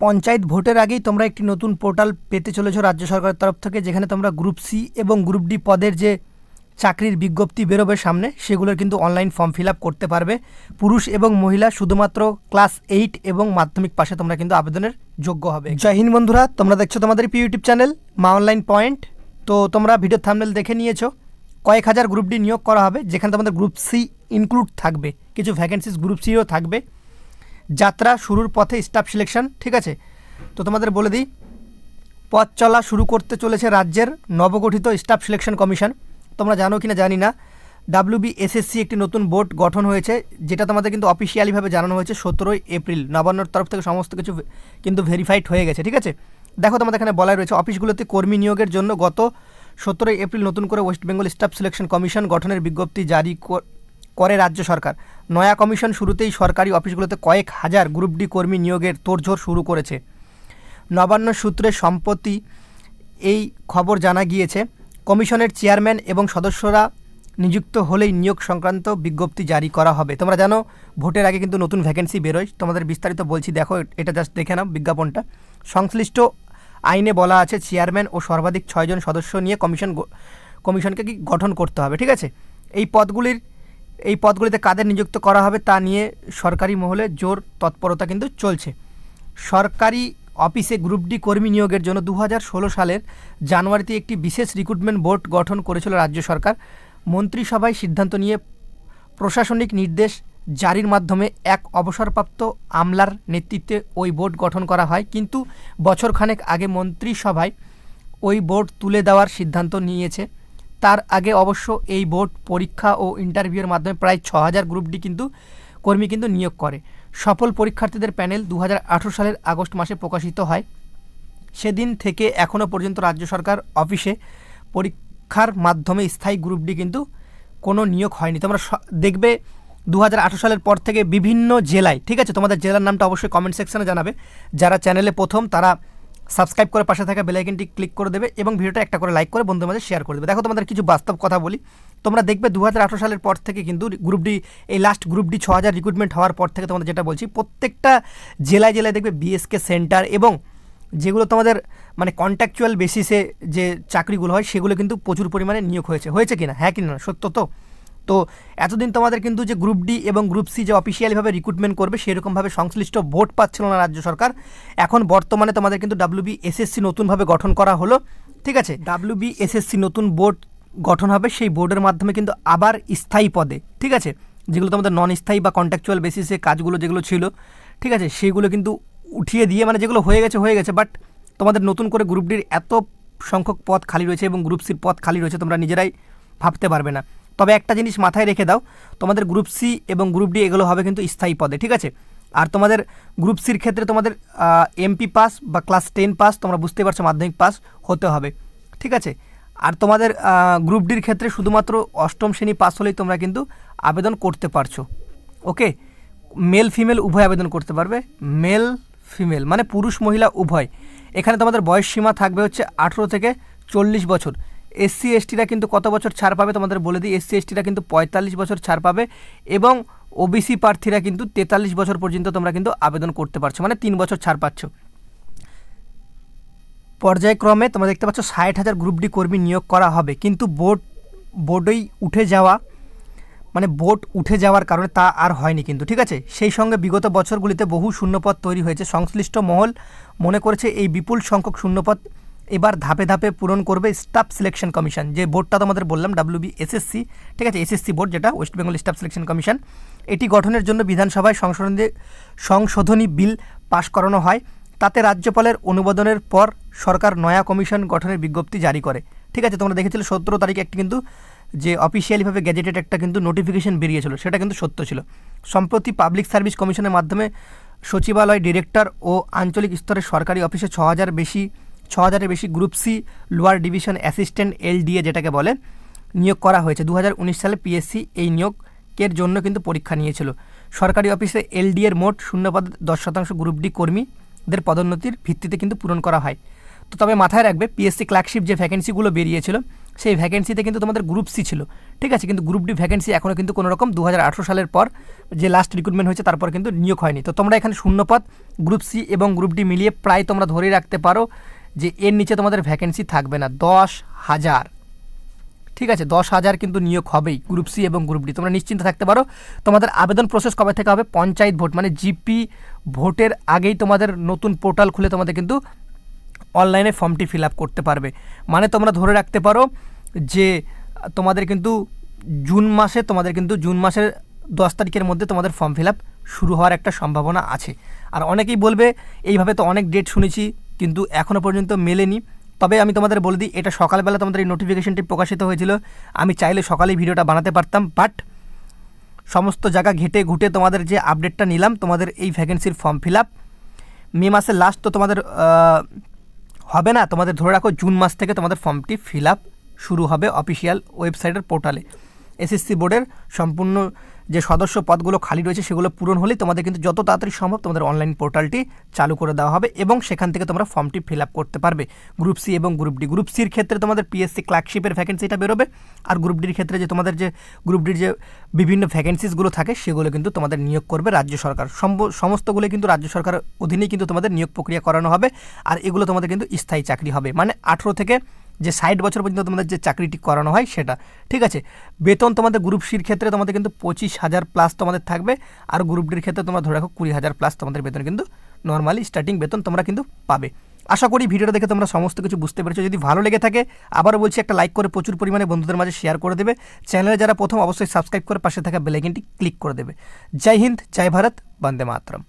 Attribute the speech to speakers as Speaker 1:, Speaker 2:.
Speaker 1: পঞ্চায়েত ভোটের আগেই তোমরা একটি নতুন পোর্টাল পেতে চলেছো রাজ্য সরকারের তরফ থেকে, যেখানে তোমরা গ্রুপ সি এবং গ্রুপ ডি পদের যে চাকরির বিজ্ঞপ্তি বেরোবে সামনে, সেগুলোর কিন্তু অনলাইন ফর্ম ফিল আপ করতে পারবে। পুরুষ এবং মহিলা শুধুমাত্র ক্লাস এইট এবং মাধ্যমিক পাশে তোমরা কিন্তু আবেদনের যোগ্য হবে। জয় হিন্দ বন্ধুরা, তোমরা দেখছ তোমাদের P YouTube channel, Maa online point. তো তোমরা ভিডিও থামনেল দেখে নিয়েছো, কয়েক হাজার গ্রুপ ডি নিয়োগ করা হবে, যেখানে তোমাদের গ্রুপ সি ইনক্লুড থাকবে। কিছু ভ্যাকেন্সিস গ্রুপ সিও থাকবে। যাত্রা শুরুর পথে স্টাফ সিলেকশন ঠিক আছে? তো তোমাদের বলে দিই, পথ চলা শুরু করতে চলেছে রাজ্যের নবগঠিত স্টাফ সিলেকশন কমিশন তোমরা জানো কি না। জানি না এসএসসি একটি নতুন বোর্ড গঠন হয়েছে, যেটা তোমাদের কিন্তু অফিসিয়ালিভাবে জানানো হয়েছে সতেরোই এপ্রিল। নবান্নর তরফ থেকে সমস্ত কিছু কিন্তু ভেরিফাইড হয়ে গেছে, ঠিক আছে? দেখো তোমাদের এখানে বলাই রয়েছে, অফিসগুলোতে কর্মী নিয়োগের জন্য গত সতেরোই এপ্রিল নতুন করে West Bengal staff selection commission গঠনের বিজ্ঞপ্তি জারি কর- রাজ্য সরকার। নয়া কমিশন শুরুতেই সরকারি অফিসগুলোতে কয়েক হাজার গ্রুপ ডি কর্মী নিয়োগের তোড়জোড় শুরু করেছে। নবান্ন সূত্রে সম্প্রতি এই খবর জানা গিয়েছে, কমিশনের চেয়ারম্যান এবং সদস্যরা নিযুক্ত হলেই নিয়োগ সংক্রান্ত বিজ্ঞপ্তি জারি করা হবে। তোমরা জানো, ভোটের আগে কিন্তু নতুন ভ্যাকেন্সি বেরোয়। তোমাদের বিস্তারিত বলছি, দেখো, এটা জাস্ট দেখে নাও বিজ্ঞাপনটা। সংশ্লিষ্ট আইনে বলা আছে, চেয়ারম্যান ও সর্বাধিক ছয়জন সদস্য নিয়ে কমিশন কমিশনকে কি গঠন করতে হবে, ঠিক আছে? এই পদগুলির এই পদগুলিতে কাদের নিযুক্ত করা হবে তা নিয়ে সরকারি মহলে জোর তৎপরতা কিন্তু চলছে। সরকারি অফিসে গ্রুপ ডি কর্মী নিয়োগের জন্য দু হাজার ষোলো সালের জানুয়ারিতে একটি বিশেষ রিক্রুটমেন্ট বোর্ড গঠন করেছিল রাজ্য সরকার। মন্ত্রিসভায় সিদ্ধান্ত নিয়ে প্রশাসনিক নির্দেশ জারির মাধ্যমে এক অবসরপ্রাপ্ত আমলার নেতৃত্বে ওই বোর্ড গঠন করা হয়। কিন্তু বছরখানেক আগে মন্ত্রিসভায় ওই বোর্ড তুলে দেওয়ার সিদ্ধান্ত নিয়েছে। তার আগে অবশ্য এই বোর্ড পরীক্ষা ও ইন্টারভিউয়ের মাধ্যমে প্রায় ছ হাজার গ্রুপ ডি কিন্তু কর্মী কিন্তু নিয়োগ করে। সফল পরীক্ষার্থীদের প্যানেল দু হাজার আঠেরো সালের আগস্ট মাসে প্রকাশিত হয়। সেদিন থেকে এখনও পর্যন্ত রাজ্য সরকার অফিসে পরীক্ষার মাধ্যমে স্থায়ী গ্রুপ ডি কিন্তু কোনো নিয়োগ হয়নি। তোমরা দেখবে দু হাজার আঠেরো সালের পর থেকে বিভিন্ন জেলায়, ঠিক আছে? তোমাদের জেলার নামটা অবশ্যই কমেন্ট সেকশনে জানাবে। যারা চ্যানেলে প্রথম, তারা সাবস্ক্রাইব করে পাশে থাকা বেলাইকনটি ক্লিক করে দেবে এবং ভিডিওটা একটা করে লাইক করে বন্ধুদের মাঝে শেয়ার করে দেবে। দেখো তোমাদের কিছু বাস্তব কথা বলি। তোমরা দেখবে দু হাজার আঠেরো সালের পর থেকে কিন্তু গ্রুপ ডি এই লাস্ট গ্রুপ ডি ছ হাজার রিক্রুটমেন্ট হওয়ার পর থেকে তোমাদের যেটা বলছি, প্রত্যেকটা জেলায় জেলায় দেখবে বিএসকে সেন্টার এবং যেগুলো তোমাদের মানে কন্ট্যাকচুয়াল বেসিসে যে চাকরিগুলো হয়, সেগুলো কিন্তু প্রচুর পরিমাণে নিয়োগ হয়েছে। হয়েছে কিনা? হ্যাঁ কিনা? সত্য তো? তো এতদিন তোমাদের কিন্তু যে গ্রুপ ডি এবং গ্রুপ সি যে অফিসিয়ালিভাবে রিক্রুটমেন্ট করবে, সেরকমভাবে সংশ্লিষ্ট বোর্ড পাচ্ছিল না রাজ্য সরকার। এখন বর্তমানে তোমাদের কিন্তু ডাব্লিউবি এসএসসি নতুনভাবে গঠন করা হলো, ঠিক আছে? ডাব্লিউবি এসএসসি নতুন বোর্ড গঠন হবে, সেই বোর্ডের মাধ্যমে কিন্তু আবার স্থায়ী পদে, ঠিক আছে? যেগুলো তোমাদের নন স্থায়ী বা কন্ট্যাকচুয়াল বেসিসে কাজগুলো যেগুলো ছিল, ঠিক আছে? সেইগুলো কিন্তু উঠিয়ে দিয়ে মানে যেগুলো হয়ে গেছে হয়ে গেছে বাট তোমাদের নতুন করে গ্রুপ ডির এত সংখ্যক পদ খালি রয়েছে এবং গ্রুপ সির পদ খালি রয়েছে, তোমরা নিজেরাই ভাবতে পারবে না। তবে একটা জিনিস মাথায় রেখে দাও, তোমাদের গ্রুপ সি এবং গ্রুপ ডি এগুলো হবে কিন্তু স্থায়ী পদে, ঠিক আছে? আর তোমাদের গ্রুপ সির ক্ষেত্রে তোমাদের এমপি পাস বা ক্লাস টেন পাস তোমরা বুঝতে পারছ মাধ্যমিক পাস হতে হবে, ঠিক আছে? আর তোমাদের গ্রুপ ডির ক্ষেত্রে শুধুমাত্র অষ্টম শ্রেণি পাস হলেই তোমরা কিন্তু আবেদন করতে পারছ, ওকে? মেল ফিমেল উভয় আবেদন করতে পারবে মেল ফিমেল মানে পুরুষ, মহিলা উভয়। এখানে তোমাদের বয়স সীমা থাকবে হচ্ছে আঠেরো থেকে চল্লিশ বছর। এসসি, এসটিরা কিন্তু কত বছর ছাড় পাবে তোমাদের বলে দিই। এসসি, এসটিরা কিন্তু পঁয়তাল্লিশ বছর ছাড় পাবে এবং ওবিসি প্রার্থীরা কিন্তু তেতাল্লিশ বছর পর্যন্ত তোমরা কিন্তু আবেদন করতে পারছ মানে তিন বছর ছাড় পাচ্ছ। পর্যায়ক্রমে তোমরা দেখতে পাচ্ছ ষাট হাজার গ্রুপ ডি কর্মী নিয়োগ করা হবে, কিন্তু বোর্ড, বোর্ডেই উঠে যাওয়া মানে বোট উঠে যাওয়ার কারণে তা আর হয়নি কিন্তু, ঠিক আছে? সেই সঙ্গে বিগত বছরগুলিতে বহু শূন্যপদ তৈরি হয়েছে। সংশ্লিষ্ট মহল মনে করেছে এই বিপুল সংখ্যক শূন্যপদ এবার ধাপে ধাপে পূরণ করবে স্টাফ সিলেকশন কমিশন যে বোর্ডটা তোমাদের বললাম ডাব্লিউবি এসএসসি ঠিক আছে এসএসসি বোর্ড যেটা West Bengal staff selection commission এটি গঠনের জন্য বিধানসভায় সংশোধনী সংশোধনী বিল পাশ করানো হয়। তাতে রাজ্যপালের অনুমোদনের পর সরকার নয়া কমিশন গঠনের বিজ্ঞপ্তি জারি করে। ঠিক আছে, তোমরা দেখেছিলে সতেরো তারিখে একটি কিন্তু যে অফিসিয়ালিভাবে গ্যাজেটেড একটা কিন্তু নোটিফিকেশন বেরিয়েছিল, সেটা কিন্তু সত্য ছিল। সম্প্রতি পাবলিক সার্ভিস কমিশনের মাধ্যমে সচিবালয় ডিরেক্টর ও আঞ্চলিক স্তরের সরকারি অফিসে ছ হাজার বেশি ছ হাজারের বেশি group C lower division assistant LDA যেটাকে বলে, নিয়োগ করা হয়েছে। দু হাজার উনিশ সালে পিএসসি এই নিয়োগের জন্য কিন্তু পরীক্ষা নিয়েছিল। সরকারি অফিসে এলডি এর মোট শূন্যপদ দশ শতাংশ গ্রুপ ডি কর্মীদের পদোন্নতির ভিত্তিতে কিন্তু পূরণ করা হয়। তো তবে মাথায় রাখবে, পিএসসি ক্লার্কশিপ যে ভ্যাকেন্সিগুলো বেরিয়েছিল, সেই ভ্যাকেন্সিতে কিন্তু তোমাদের গ্রুপ সি ছিল। ঠিক আছে, কিন্তু গ্রুপ ডি ভ্যাকেন্সি এখনও কিন্তু কোনো রকম দু হাজার আঠেরো সালের পর যে লাস্ট রিক্রুটমেন্ট হয়েছে, তারপর কিন্তু নিয়োগ হয়নি। তো তোমরা এখানে শূন্যপদ গ্রুপ সি এবং গ্রুপ ডি মিলিয়ে প্রায় তোমরা ধরেই রাখতে পারো যে এর নিচে তোমাদের ভ্যাকেন্সি থাকবে না, দশ হাজার। ঠিক আছে, দশ হাজার কিন্তু নিয়োগ হবেই গ্রুপ সি এবং গ্রুপ ডি তোমরা নিশ্চিন্ত থাকতে পারো, তোমাদের আবেদন প্রসেস কবে থেকে হবে? পঞ্চায়েত ভোট মানে জিপি ভোটের আগেই তোমাদের নতুন পোর্টাল খুলে তোমাদের কিন্তু অনলাইনে ফর্মটি ফিল আপ করতে পারবে। মানে তোমরা ধরে রাখতে পারো যে, তোমাদের কিন্তু জুন মাসে, তোমাদের কিন্তু জুন মাসের দশ তারিখের মধ্যে তোমাদের ফর্ম ফিল আপ শুরু হওয়ার একটা সম্ভাবনা আছে। আর অনেকেই বলবে, এইভাবে তো অনেক ডেট শুনেছি কিন্তু এখনও পর্যন্ত মেলেনি। তবে আমি তোমাদের বলে দিই, এটা সকালবেলা তোমাদের এই নোটিফিকেশনটি প্রকাশিত হয়েছিল। আমি চাইলে সকালেই ভিডিওটা বানাতে পারতাম বাট সমস্ত জায়গা ঘেটে ঘুটে তোমাদের যে আপডেটটা নিলাম, তোমাদের এই ভ্যাকেন্সির ফর্ম ফিল আপ মে মাসের লাস্ট তো তোমাদের হবে না, তোমাদের ধরে রাখো, জুন মাস থেকে তোমাদের ফর্মটি ফিল আপ শুরু হবে অফিসিয়াল ওয়েবসাইটের পোর্টালে এসএসসি বোর্ডের সম্পূর্ণ যে সদস্য পদগুলো খালি রয়েছে সেগুলো পূরণ হলেই তোমাদের কিন্তু যত তাড়াতাড়ি সম্ভব তোমাদের অনলাইন পোর্টালটি চালু করে দেওয়া হবে এবং সেখান থেকে তোমরা ফর্মটি ফিল আপ করতে পারবে। গ্রুপ সি এবং গ্রুপ ডি গ্রুপ সির ক্ষেত্রে তোমাদের পিএসসি ক্লার্কশিপের ভ্যাকেন্সিটা বেরোবে আর গ্রুপ ডির ক্ষেত্রে যে তোমাদের যে গ্রুপ ডির যে বিভিন্ন ভ্যাকেন্সিসগুলো থাকে সেগুলো কিন্তু তোমাদের নিয়োগ করবে রাজ্য সরকার। সমস্তগুলো কিন্তু রাজ্য সরকারের অধীনেই কিন্তু তোমাদের নিয়োগ প্রক্রিয়া করানো হবে আর এগুলো তোমাদের কিন্তু স্থায়ী চাকরি হবে। মানে আঠেরো থেকে যে ষাট বছর পর্যন্ত তোমাদের যে চাকরিটি করানো হয় সেটা। ঠিক আছে? বেতন তোমাদের গ্রুপ সির ক্ষেত্রে তোমাদের কিন্তু পঁচিশ হাজার প্লাস তোমাদের থাকবে। আর গ্রুপ ডির ক্ষেত্রে তোমরা ধরে রাখো কুড়ি হাজার প্লাস তোমাদের বেতন কিন্তু নর্মালি স্টার্টিং বেতন তোমরা কিন্তু পাবে। আশা করি ভিডিওটা দেখে তোমরা সমস্ত কিছু বুঝতে পেরেছ। যদি ভালো লেগে থাকে আবারও বলছি একটা লাইক করে প্রচুর পরিমাণে বন্ধুদের মাঝে শেয়ার করে দেবে। চ্যানেলে যারা প্রথম, অবশ্যই সাবস্ক্রাইব করে পাশে থাকা বেলাইকিনটি ক্লিক করে দেবে। জয় হিন্দ, জয় ভারত, বন্দে মাতরম।